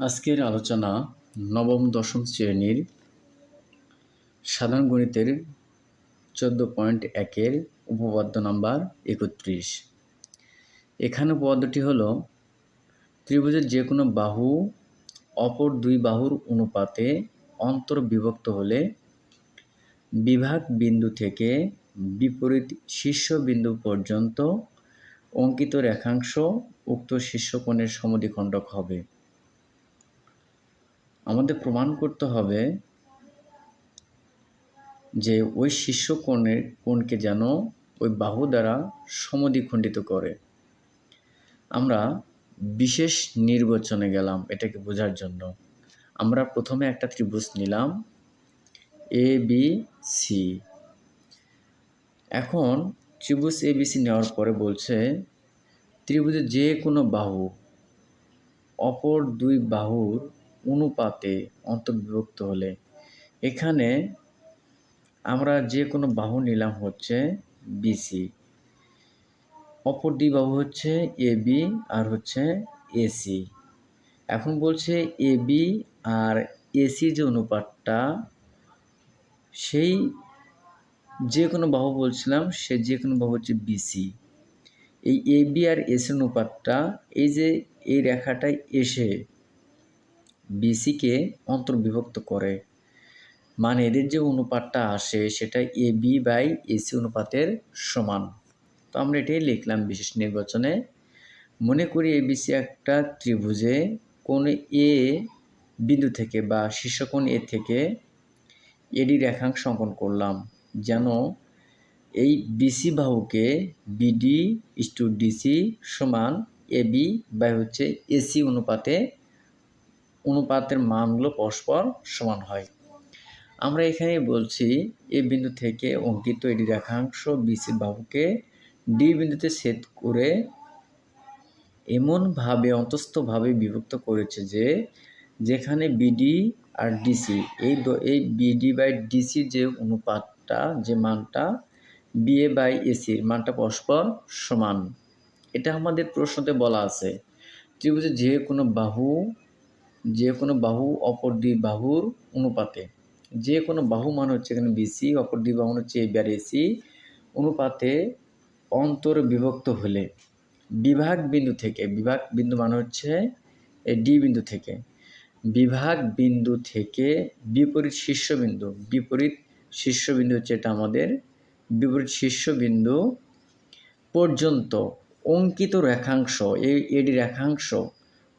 আজকের আলোচনা নবম, দশম শ্রেণির সাধারণ গণিতের চোদ্দ পয়েন্ট একের উপপাদ্য নাম্বার একত্রিশ। এখানে উপপাদ্যটি হলো, ত্রিভুজের যে কোনো বাহু অপর দুই বাহুর অনুপাতে অন্তর্বিভক্ত হলে বিভাগ বিন্দু থেকে বিপরীত শীর্ষবিন্দু পর্যন্ত অঙ্কিত রেখাংশ উক্ত শীর্ষকোণের সমদ্বিখণ্ডক হবে। আমাদের প্রমাণ করতে হবে যে ওই শীর্ষ কোণের কোণকে যেন ওই বাহু দ্বারা সমদ্বিখণ্ডিত করে। আমরা বিশেষ নির্বাচনে গেলাম এটাকে বোঝার জন্য। আমরা প্রথমে একটা ত্রিভুজ নিলাম এ বি সি এখন ত্রিভুজ এ বি সি নেওয়ার পরে বলছে, ত্রিভুজের যে কোনো বাহু, অপর দুই বাহুর অনুপাতে অন্তর্বিভক্ত হলে এখানে আমরা যে কোনো বাহু নিলাম হচ্ছে বিসি অপর দুই বাহু হচ্ছে এ বি আর হচ্ছে এসি এখন বলছে এ বি আর এসি যে অনুপাতটা, সেই যে কোনো বাহু বলছিলাম, সে যে কোনো বাহু হচ্ছে বিসি এই এ বি আর এসি অনুপাতটা, এই যে এই রেখাটায় এসে বিসিকে অন্তর্বিভক্ত করে। মানে এদের যে অনুপাতটা আসে, সেটা এ বি বাই এসি অনুপাতের সমান। তো আমরা এটাই লিখলাম বিশেষ নির্বাচনে। মনে করি এবিসি একটা ত্রিভুজে কোন এ বিন্দু থেকে বা শীর্ষকোণ এ থেকে এডি রেখাংশ অঙ্কন করলাম, যেন এই বিসি বাহুকে বিডি ইস টু ডিসি সমান এবি বাই হচ্ছে এসি অনুপাতে অনুপাতের মানগুলো পরস্পর সমান হয়। আমরা এখানে বলছি এ বিন্দু থেকে অঙ্কিত এডি রেখাংশ বিসি বাহুকে ডি বিন্দুতে ছেদ করে এমনভাবে, অন্তস্থভাবে বিভক্ত করেছে যে যেখানে বিডি আর ডিসি এই এই বিডি বাই ডিসির যে অনুপাতটা, যে মানটা বিএ বাই এসির মানটা পরস্পর সমান। এটা আমাদের প্রশ্নতে বলা আছে। ত্রিভুজের যে কোনো বাহু যে কোনো বাহু অপর দুই বাহুর অনুপাতে। যে কোনো বাহু মান হচ্ছে এখানে বিসি অপর দুই বাহু হচ্ছে এ আর এসি অনুপাতে অন্তর বিভক্ত হলে বিভাগ বিন্দু থেকে, বিভাগ বিন্দু মানে হচ্ছে এই ডি বিন্দু থেকে, বিভাগ বিন্দু থেকে বিপরীত শীর্ষবিন্দু বিপরীত শীর্ষবিন্দু হচ্ছে এটা আমাদের বিপরীত শীর্ষবিন্দু পর্যন্ত অঙ্কিত রেখাংশ, এই এডি রেখাংশ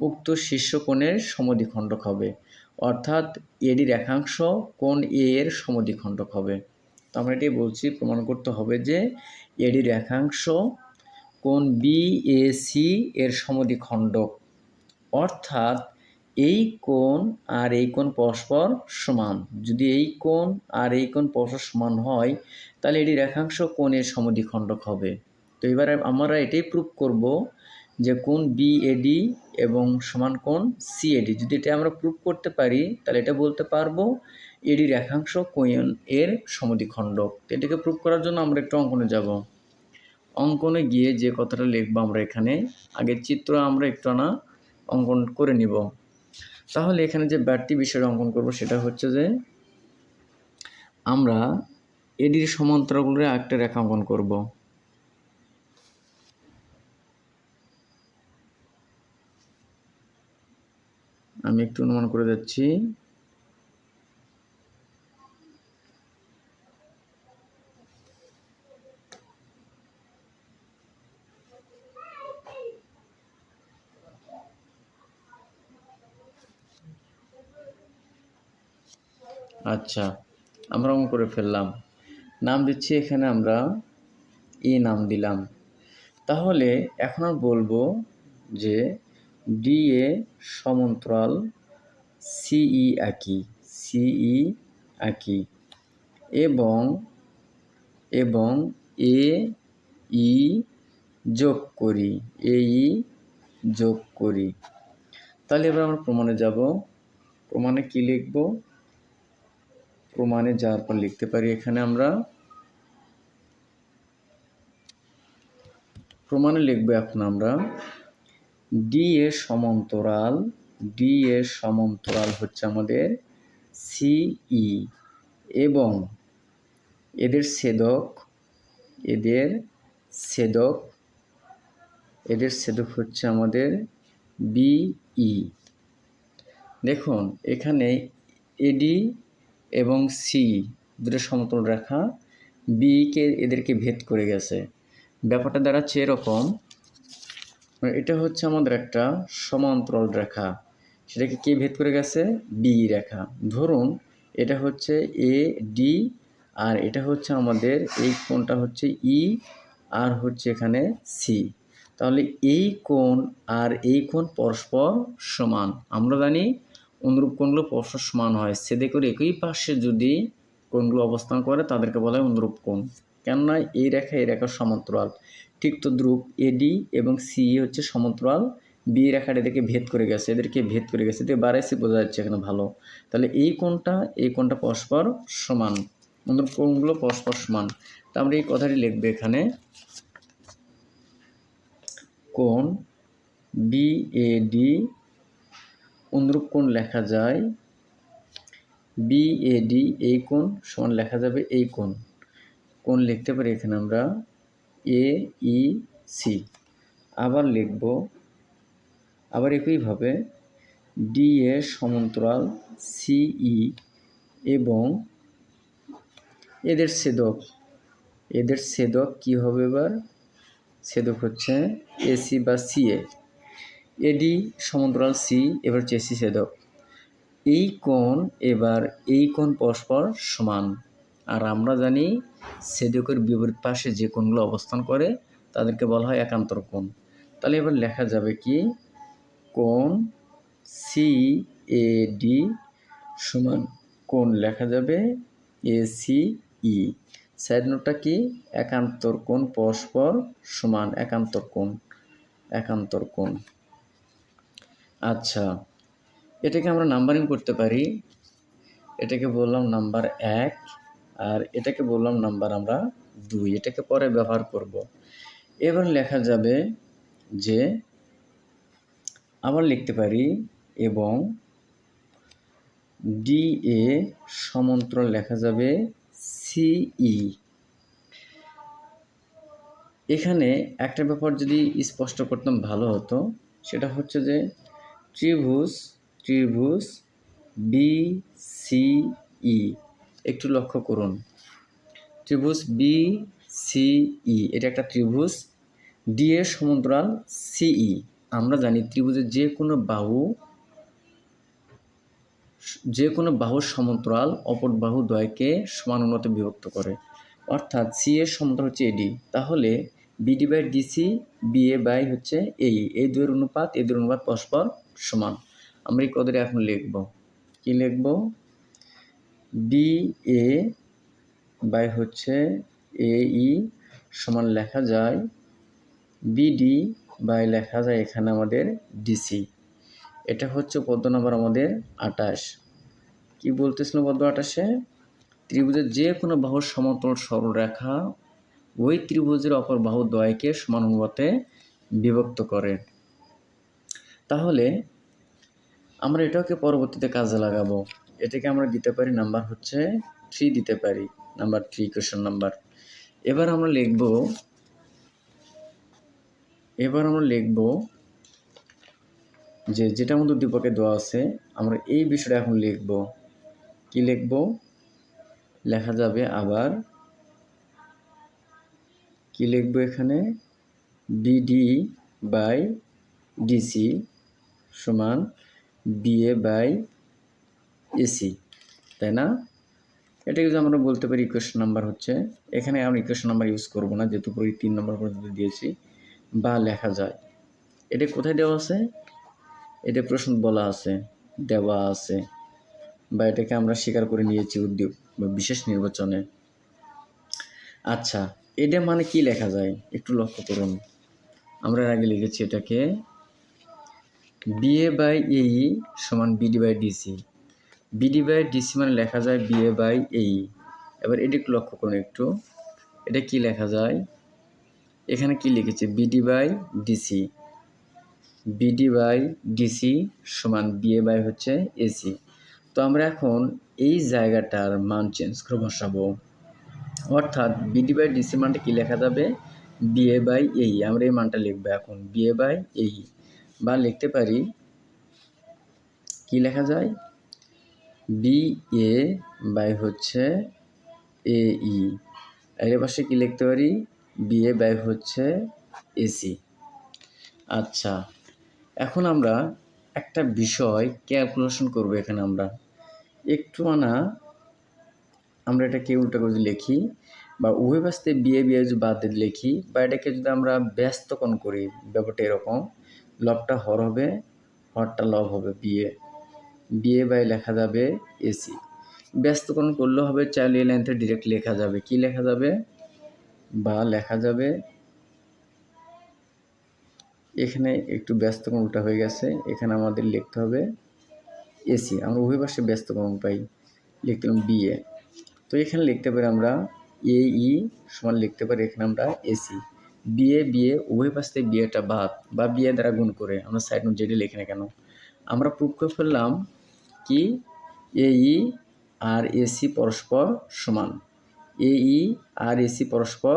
উক্ত শীর্ষকোণের সমদ্বিখণ্ডক হবে। অর্থাৎ এডি রেখাংশ কোণ এ এর সমদ্বিখণ্ডক হবে। তো আমরা এটি বলছি, প্রমাণ করতে হবে যে এডি রেখাংশ কোণ বি এ সি এর সমদ্বিখণ্ডক। অর্থাৎ এই কোণ আর এই কোণ পরস্পর সমান। যদি এই কোণ আর এই কোণ পরস্পর সমান হয়, তাহলে এটি রেখাংশ কোণের সমদ্বিখণ্ডক হবে। তো এবারে আমরা এটাই প্রুভ করব যে কোন বিএডি এবং সমান কোন সিএডি যদি এটা আমরা প্রুভ করতে পারি, তাহলে এটা বলতে পারব এডি রেখাংশ কোয়েন এর সমদ্বিখণ্ডক এটাকে প্রুভ করার জন্য আমরা একটু অঙ্কনে যাব। অঙ্কনে গিয়ে যে কথাটা লিখব আমরা এখানে, আগের চিত্র আমরা একটু না অঙ্কন করে নিব। তাহলে এখানে যে ব্যাটটি বিষয়টা অঙ্কন করব সেটা হচ্ছে যে, আমরা এডির সমান্তরালগুলো একটা রেখা অঙ্কন করব। আমি একটু অনুমান করে যাচ্ছি। আচ্ছা আমরা অঙ্ক করে ফেললাম। নাম দিচ্ছি এখানে আমরা ই নাম দিলাম। তাহলে এখন বলব যে ডি এ সমান্তরাল সিই আঁকি সিই আঁকি এবং এবং এ ই যোগ করি, এ ই যোগ করি। তাহলে এবার আমরা প্রমাণে যাব। প্রমাণে কি লিখব? প্রমাণে যাওয়ার পর লিখতে পারি এখানে আমরা। প্রমাণে লিখব এখন আমরা। ডি এর সমান্তরাল ডি এর সমান্তরাল হচ্ছে আমাদের সিই এবং এদের ছেদক এদের ছেদক এদের ছেদক হচ্ছে আমাদের বিই দেখুন, এখানে এডি এবং সি দুটো সমতল রেখা বিকে এদেরকে ভেদ করে গেছে। ব্যাপারটা দাঁড়াচ্ছে এরকম এটা হচ্ছে আমাদের একটা সমান্তরাল রেখা। সেটাকে কে ভেদ করে গেছে? বি রেখা। ধরুন, এটা হচ্ছে এ ডি আর এটা হচ্ছে আমাদের, এই কোণটা হচ্ছে ই আর হচ্ছে এখানে সি তাহলে এই কোণ আর এই কোণ পরস্পর সমান। আমরা জানি অনুরূপ কোণগুলো পরস্পর সমান হয়। সেদে করে একই পাশে যদি কোণগুলো অবস্থান করে, তাদেরকে বলা হয় অনুরূপ কোণ। কেননা এই রেখা, এই রেখার সমান্তরাল। ঠিক তো দ্রুপ এডি এবং সি হচ্ছে সমান্তরাল। বি রেখাটা এদেরকে ভেদ করে গেছে, এদেরকে ভেদ করে গেছে। এদের বাড়াইছে বোঝা যাচ্ছে এখানে ভালো। তাহলে এই কোণটা এই কোণটা পরস্পর সমান। অনুরূপ কোণগুলো পরস্পর সমান। তা আমরা এই কথাটি লিখবে এখানে। কোন বি কোণ বিএডি অনুরূপ কোণ লেখা যায়। বিএডি এই কোণ সমান লেখা যাবে এই কোণ। কোণ লিখতে পারি এখানে আমরা? এ ই সি আবার লিখব, আবার একইভাবে ডি এ সমান্তরাল সিই এবং এদের ছেদক। এদের ছেদক কি হবে এবার? ছেদক হচ্ছে এসি বা সিএ এডি সমান্তরাল সি এবার হচ্ছে এসি ছেদক। এই কোণ এবার এই কোণ পরস্পর সমান। আর আমরা জানি ছেদকের বিপরীত পাশে যে কোণগুলো অবস্থান করে, তাদেরকে বলা হয় একান্তর কোণ। তাহলে এবার লেখা যাবে কি? কোণ সি এ ডি সমান কোণ লেখা যাবে এ সি ই সাইড নোটটা কি? একান্তর কোণ পরস্পর সমান একান্তর কোণ একান্তর কোণ। আচ্ছা এটাকে আমরা নাম্বারিং করতে পারি। এটাকে বললাম নাম্বার এক। আর এটাকে বললাম নাম্বার আমরা দুই। এটাকে পরে ব্যবহার করব। এবার লেখা যাবে যে আবার লিখতে পারি এবং ডি এ সমান্তরাল লেখা যাবে সিই এখানে একটা ব্যাপার যদি স্পষ্ট করতাম ভালো হতো, সেটা হচ্ছে যে ত্রিভুজ ত্রিভুজ বি সিই একটু লক্ষ্য করুন। ত্রিভুজ বি সিই এটা একটা ত্রিভুজ। ডি এর সমান্তরাল সিই আমরা জানি ত্রিভুজের যে কোনো বাহু, যে কোনো বাহুর সমান্তরাল অপর বাহু দ্বয়কে সমান উন্নতে বিভক্ত করে। অর্থাৎ সি এর সমান্তরাল হচ্ছে এডি তাহলে BD by DC A by হচ্ছে এই এই দুয়ের অনুপাত, এই দুয়ের অনুপাত পরস্পর সমান। আমরা এই কদরে এখন লিখব। কি লিখব? বি এ বাই হচ্ছে এ ই সমান লেখা যায় বিডি বাই লেখা যায় এখানে আমাদের ডিসি এটা হচ্ছে পদ্ম নাম্বার আমাদের আটাশ। কি বলতেছিল পদ্ম আটাশে? ত্রিভুজের যে কোনো বাহুর সমতল সরলরেখা ওই ত্রিভুজের অপর বাহু দ্বয়কে সমান অনুপাতে বিভক্ত করে। তাহলে আমরা এটাকে পরবর্তীতে কাজে লাগাবো। এটাকে আমরা দিতে পারি নাম্বার হচ্ছে থ্রি দিতে পারি নাম্বার থ্রি কোয়েশন নাম্বার এবার আমরা লিখব, এবার আমরা লিখব যে যেটা আমাদের দীপকে দেওয়া আছে, আমরা এই বিষয়টা এখন লিখব। কি লিখব? লেখা যাবে আবার কি লিখব এখানে? বিডি বাই ডিসি সমান বিএ বাই এসি, তাই না? এটা যদি আমরা বলতে পারি ইকুয়েশন নাম্বার হচ্ছে, এখানে আমরা ইকুয়েশন নাম্বার ইউজ করব না, যেহেতু পুরো তিন নম্বর পর্যন্ত দিয়েছি, বা লেখা যায়। এটা কোথায় দেওয়া আছে? এটা প্রশ্ন বলা আছে, দেওয়া আছে, বা এটাকে আমরা স্বীকার করে নিয়েছি উদ্যোগ, বা বিশেষ নির্বাচনে। আচ্ছা এটা মানে কি লেখা যায়? একটু লক্ষ্য করুন। আমরা আগে লিখেছি এটাকে বিএ বাই এই সমান BD by DC BD by DC মানে লেখা যায় বিএ বাই এই এবার এটা একটু লক্ষ্য করুন একটু। এটা কি লেখা যায়? এখানে কি লিখেছে? BD by DC BD by DC সমান বিএ বাই হচ্ছে এসি তো আমরা এখন এই জায়গাটার মান চেঞ্জ করে বসাবো। অর্থাৎ বিডি বাই ডিসি মানটা কী লেখা যাবে? বিএ বাই এই আমরা এই মানটা লিখব এখন। বিএ বাই এই বা লিখতে পারি, কি লেখা যায়? বি এ বাই হচ্ছে এ ই। এর পাশে কি লিখতে পারি? বি এ বাই হচ্ছে এসি আচ্ছা এখন আমরা একটা বিষয় ক্যালকুলেশন করব এখানে আমরা। একটু আনা, আমরা এটাকে উল্টা করে যদি লিখি বা উভয় বাস্তে বিয়ে বিয়ে যদি বাদ দিয়ে লিখি বা এটাকে যদি আমরা ব্যস্তকরণ করি, ব্যাপারটা এরকম, লবটা হর হবে, হরটা লব হবে বিয়ে বিয়ে বাই লেখা যাবে এসি। ব্যস্তকরণ করলেও হবে, চাইলে এই লাইন থেকে ডিরেক্ট লেখা যাবে। কি লেখা যাবে? বা লেখা যাবে। এখানে একটু ব্যস্তকরণ উল্টা হয়ে গেছে, এখানে আমাদের লিখতে হবে এসি। আমরা উভয় পাশে ব্যস্তকরণ পাই লিখতে বিএ তো এখানে লিখতে পারি আমরা এ, ই সমান লিখতে পারি, এখানে আমরা এসি। বিএ বিএ উভয় পাশ থেকে বিয়েটা বাদ বা বিয়ে দ্বারা গুণ করে, আমরা সাইড নোট যেটি লিখি না কেন? আমরা প্রুভ করে ফেললাম কি? এই আর এসি পরস্পর সমান। এই আর এসি পরস্পর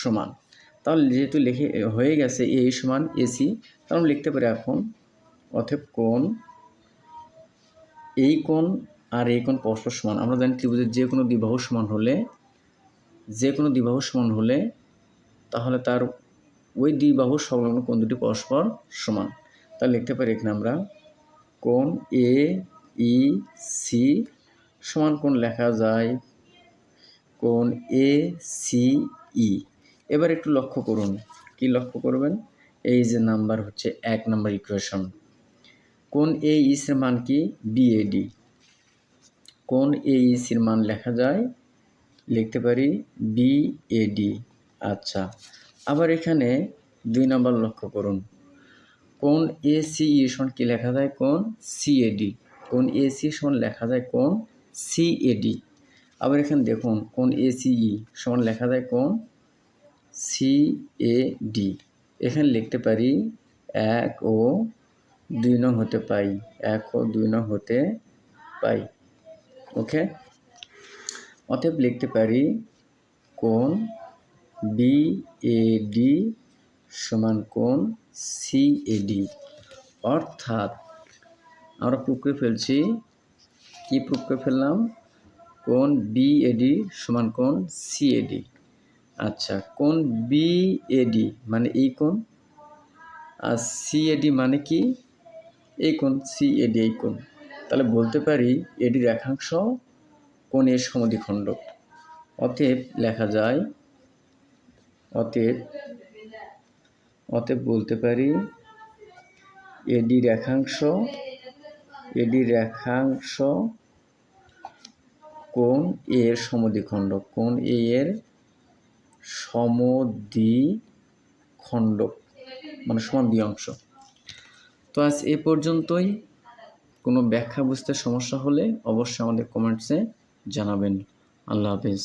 সমান। তাহলে যেহেতু লিখে, হয়ে গেছে এ সমান এসি তাহলে লিখতে পারি এখন অতএব কোণ, এই কোণ আর এই কোণ পরস্পর সমান। আমরা জানি ত্রিভুজের যে কোনো দ্বিবাহু সমান হলে, যে কোনো দ্বিবাহু সমান হলে, তাহলে তার ওই দ্বিবাহু সংলগ্ন কোণ দুটি পরস্পর সমান। তাহলে লিখতে পারি এখানে আমরা কোণ এ ই, সি সমান কোণ লেখা যায়? কোণ এ, সি, ই। এবার একটু লক্ষ্য করুন। কি লক্ষ্য করবেন? এই যে নাম্বার হচ্ছে এক নাম্বার ইকুয়েশন কোন এ ইসের মান কি? বিএডি কোন এ ইসির মান লেখা যায়? লিখতে পারি বিএডি আচ্ছা আবার এখানে দুই নাম্বার লক্ষ্য করুন। কোন এ, সি, ই সমান কি লেখা যায়? কোন সিএডি কোন এ সি সমান লেখা যায় কোন সিএডি আবার এখানে দেখুন, কোন এসিই সমান লেখা যায় কোন সি এ ডি এখানে লিখতে পারি এক ও দুই নং হতে পাই, এক ও দুই নং হতে পাই। ওকে অতএব লিখতে পারি কোন বি এ ডি সমান কোন সি এ ডি অর্থাৎ আমরা প্রুফ ফেলছি। কি প্রুফ ফেললাম? কোন বি এডি সমান কোন সি এডি আচ্ছা কোন বি এডি মানে এই কোন আর সি এডি মানে কি? এই কোন সি এডি এই কোন তাহলে বলতে পারি এডি রেখাংশ কোন এর সমদ্বিখণ্ড। অতএব লেখা যায়, অতএব অতএব বলতে পারি এডি রেখাংশ এডি রেখাংশ কোন এর সমদ্বিখণ্ড। কোন এ এর সমদ্বিখণ্ড মানে সমান দুই অংশ। তো আজ এ পর্যন্তই। কোনো ব্যাখ্যা বুঝতে সমস্যা হলে অবশ্যই আমাদের কমেন্টসে জানাবেন। আল্লাহ হাফিজ।